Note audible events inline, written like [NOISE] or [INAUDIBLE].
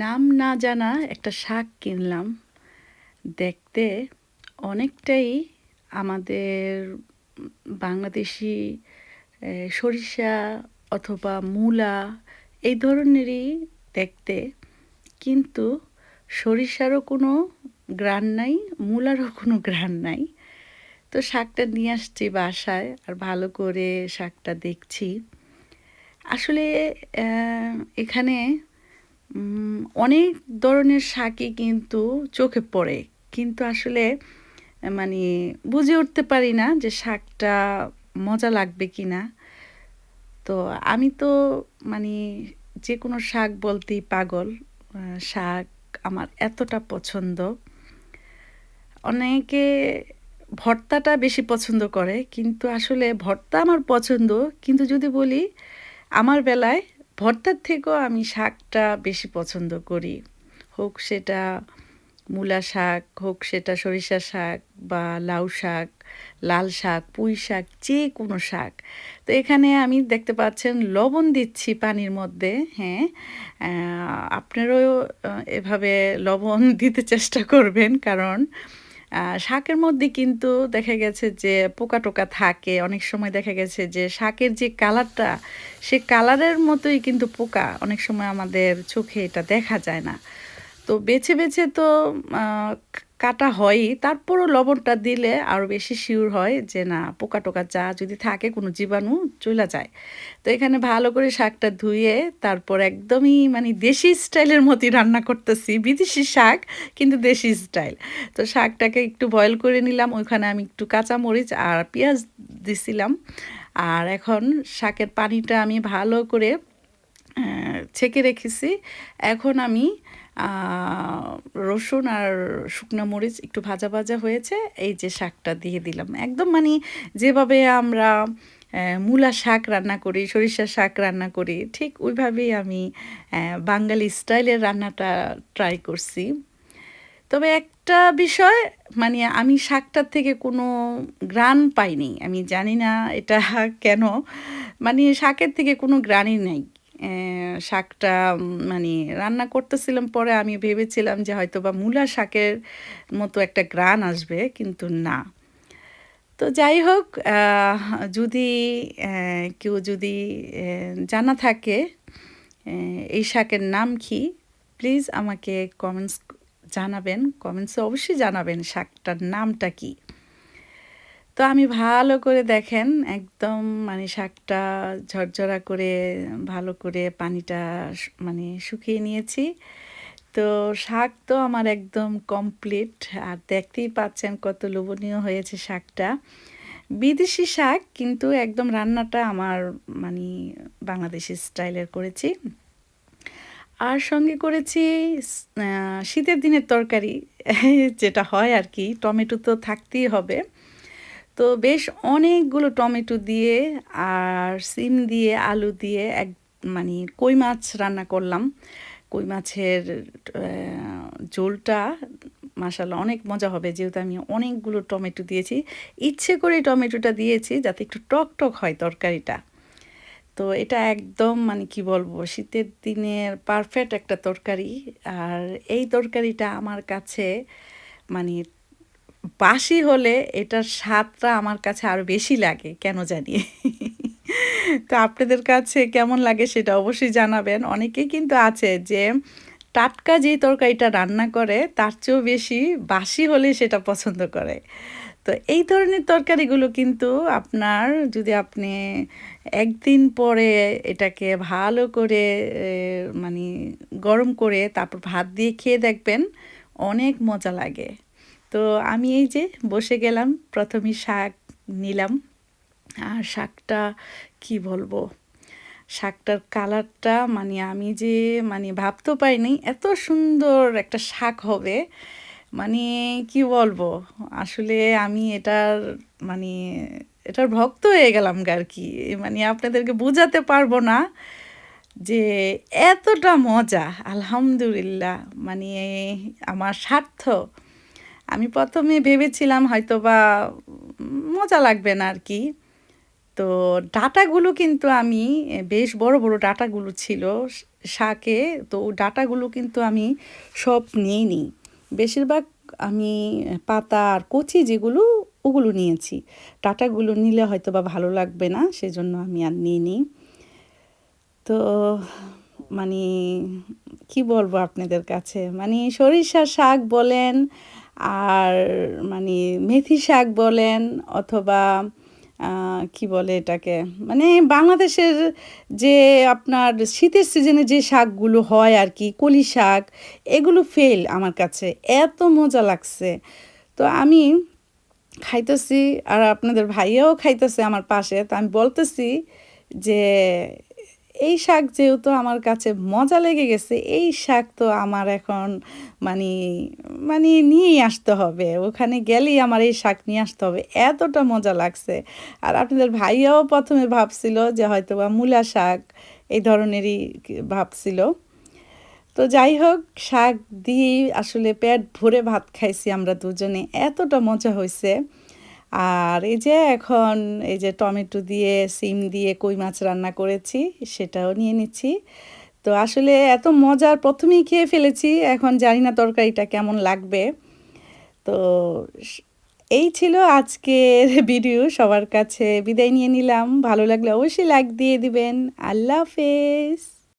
নাম না জানা একটা শাক কিনলাম। দেখতে অনেকটাই আমাদের বাংলাদেশি সরিষা অথবা মূলা এই ধরনেরই দেখতে। কিন্তু সরিষারও কোনো গ্রান নাই, মূলারও কোনো গ্রান নাই। তো শাকটা নিয়ে আসছি বাসায় আর ভালো করে শাকটা দেখছি। আসলে এখানে অনেক ধরনের শাকই কিন্তু চোখে পড়ে। কিন্তু আসলে মানে বুঝে উঠতে পারি না যে শাকটা মজা লাগবে কি না তো আমি তো মানে যে কোনো শাক বলতেই পাগল। শাক আমার এতটা পছন্দ। অনেকে ভর্তাটা বেশি পছন্দ করে, কিন্তু আসলে ভর্তা আমার পছন্দ। কিন্তু যদি বলি, আমার বেলায় ভর্তার থেকেও আমি শাকটা বেশি পছন্দ করি। হোক সেটা মূলা শাক, হোক সেটা সরিষা শাক বা লাউ শাক, লাল শাক, পুঁই শাক, যে কোনো শাক। তো এখানে আমি দেখতে পাচ্ছেন লবণ দিচ্ছি পানির মধ্যে হ্যাঁ। আপনারাও এভাবে লবণ দিতে চেষ্টা করবেন, কারণ শাকের মধ্যে কিন্তু দেখা গেছে যে পোকা টোকা থাকে। অনেক সময় দেখা গেছে যে শাকের যে কালারটা, সে কালারের মতোই কিন্তু পোকা অনেক সময় আমাদের চোখে এটা দেখা যায় না। তো বেছে বেছে তো কাটা হয়ই, তারপরও লবণটা দিলে আরও বেশি শিওর হয় যে না, পোকা টোকা যা যদি থাকে কোনো জীবাণু চলে যায়। তো এখানে ভালো করে শাকটা ধুয়ে তারপর একদমই মানে দেশি স্টাইলের মতোই রান্না করতেছি, বিদেশি শাক কিন্তু দেশি স্টাইল। তো শাকটাকে একটু বয়েল করে নিলাম, ওইখানে আমি একটু কাঁচামরিচ আর পেঁয়াজ দিছিলাম। আর এখন শাকের পানিটা আমি ভালো করে ছেঁকে রেখেছি। এখন আমি রসুন আর শুকনো মরিচ একটু ভাজা ভাজা হয়েছে, এই যে শাকটা দিয়ে দিলাম। একদম মানে যেভাবে আমরা মূলা শাক রান্না করি সরিষা শাক রান্না করি, ঠিক ওইভাবেই আমি বাঙালি স্টাইলের রান্নাটা ট্রাই করছি। তবে একটা বিষয় মানে আমি শাকটার থেকে কোনো গ্রান পাইনি, আমি জানি না এটা কেন মানে শাকের থেকে কোনো গ্রানই নেই। শাকটা মানে রান্না করতেছিলাম পরে আমি ভেবেছিলাম যে হয়তো বা মূলা শাকের মতো একটা গ্রান আসবে, কিন্তু না। তো যাই হোক যদি কেউ যদি জানা থাকে এই শাকের নাম কি প্লিজ আমাকে কমেন্টস জানাবেন। কমেন্টসে অবশ্যই জানাবেন শাকটার নামটা কি। তো আমি ভালো করে দেখেন, একদম মানে শাকটা ঝরঝরা করে, ভালো করে পানিটা মানে শুকিয়ে নিয়েছি। তো শাক তো আমার একদম কমপ্লিট আর দেখতেই পাচ্ছেন কত লোভনীয় হয়েছে শাকটা। বিদেশি শাক কিন্তু একদম রান্নাটা আমার মানে বাংলাদেশি স্টাইলের করেছি। আর সঙ্গে করেছি শীতের দিনের তরকারি, [LAUGHS] যেটা হয় আর কি, টমেটো তো থাকতেই হবে। তো বেশ অনেকগুলো টমেটো দিয়ে আর সিম দিয়ে, আলু দিয়ে এক মানে কই মাছ রান্না করলাম। কই মাছের ঝোলটা মাসাল্লাহ অনেক মজা হবে যেহেতু আমি অনেকগুলো টমেটো দিয়েছি। ইচ্ছে করে টমেটোটা দিয়েছি যাতে একটু টক টক হয় তরকারিটা। তো এটা একদম মানে কি বলব, শীতের দিনের পারফেক্ট একটা তরকারি। আর এই তরকারিটা আমার কাছে মানে বাসি হলে এটার স্বাদটা আমার কাছে আরও বেশি লাগে, কেন জানি। তো আপনাদের কাছে কেমন লাগে সেটা অবশ্যই জানাবেন। অনেকেই কিন্তু আছে যে টাটকা যেই তরকারিটা রান্না করে, তার চেয়েও বেশি বাসি হলে সেটা পছন্দ করে। তো এই ধরনের তরকারিগুলো কিন্তু আপনার যদি আপনি একদিন পরে এটাকে ভালো করে মানে গরম করে তারপর ভাত দিয়ে খেয়ে দেখবেন অনেক মজা লাগে। তো আমি এই যে বসে গেলাম, প্রথমে শাক নিলাম। আর শাকটা কি বলব? শাকটার কালারটা মানে আমি যে মানে ভাবতেও পাইনি এত সুন্দর একটা শাক হবে। মানে কি বলব? আসলে আমি এটার মানে এটার ভক্ত হয়ে গেলাম আর কি। মানে আপনাদেরকে বোঝাতে পারব না যে এতটা মজা, আলহামদুলিল্লাহ। মানে আমার স্বার্থ। আমি প্রথমে ভেবেছিলাম হয়তো বা মজা লাগবে না আর কি তো ডাটাগুলো কিন্তু আমি বেশ বড়, বড় ডাটাগুলো ছিল শাকে। তো ডাটাগুলো কিন্তু আমি সব নেইনি। বেশিরভাগ আমি পাতা আর কচি যেগুলো ওগুলো নিয়েছি। ডাটাগুলো নিলে হয়তো বা ভালো লাগবে না। সেজন্য আমি আর নিইনি। তো মানে কি বলব আপনাদের কাছে? মানে সরিষার শাক বলেন আর মানে মেথি শাক বলেন অথবা কি বলে এটাকে? মানে বাংলাদেশের যে আপনার শীতের সিজনে যে শাকগুলো হয় আর কি কলি শাক এগুলো ফেল আমার কাছে। এত মজা লাগছে। তো আমি খাইতেছি আর আপনাদের ভাইয়াও খাইতেছে আমার পাশে। তো আমি বলতেছি যে, "এই শাক যেহেতু আমার কাছে মজা লেগে গেছে, এই শাক তো আমার এখন মানে মানে নিয়েই আসতে হবে। ওখানে গেলেই আমার এই শাক নিয়ে আসতে হবে।" এতটা মজা লাগছে। আর আপনাদের ভাইয়াও ১ম এ ভাবছিল যে হয়তোবা মূলা শাক এই ধরনেরই ভাবছিল। তো যাই হোক শাক দিয়েই আসলে পেট ভরে ভাত খাইছি আমরা দুজনে। এতটা মজা হইছে। আর এই যে এখন এই যে টমেটো দিয়ে, সিম দিয়ে কই মাছ রান্না করেছি, সেটাও নিয়ে নিচ্ছি। তো আসলে এত মজার প্রথমেই খেয়ে ফেলেছি। এখন জানি না তরকারিটা কেমন লাগবে। তো এই ছিল আজকের [LAUGHS] ভিডিও। সবার কাছে বিদায় নিয়ে নিলাম। ভালো লাগলে অবশ্যই লাইক দিয়ে দিবেন। আল্লাহ হাফেজ।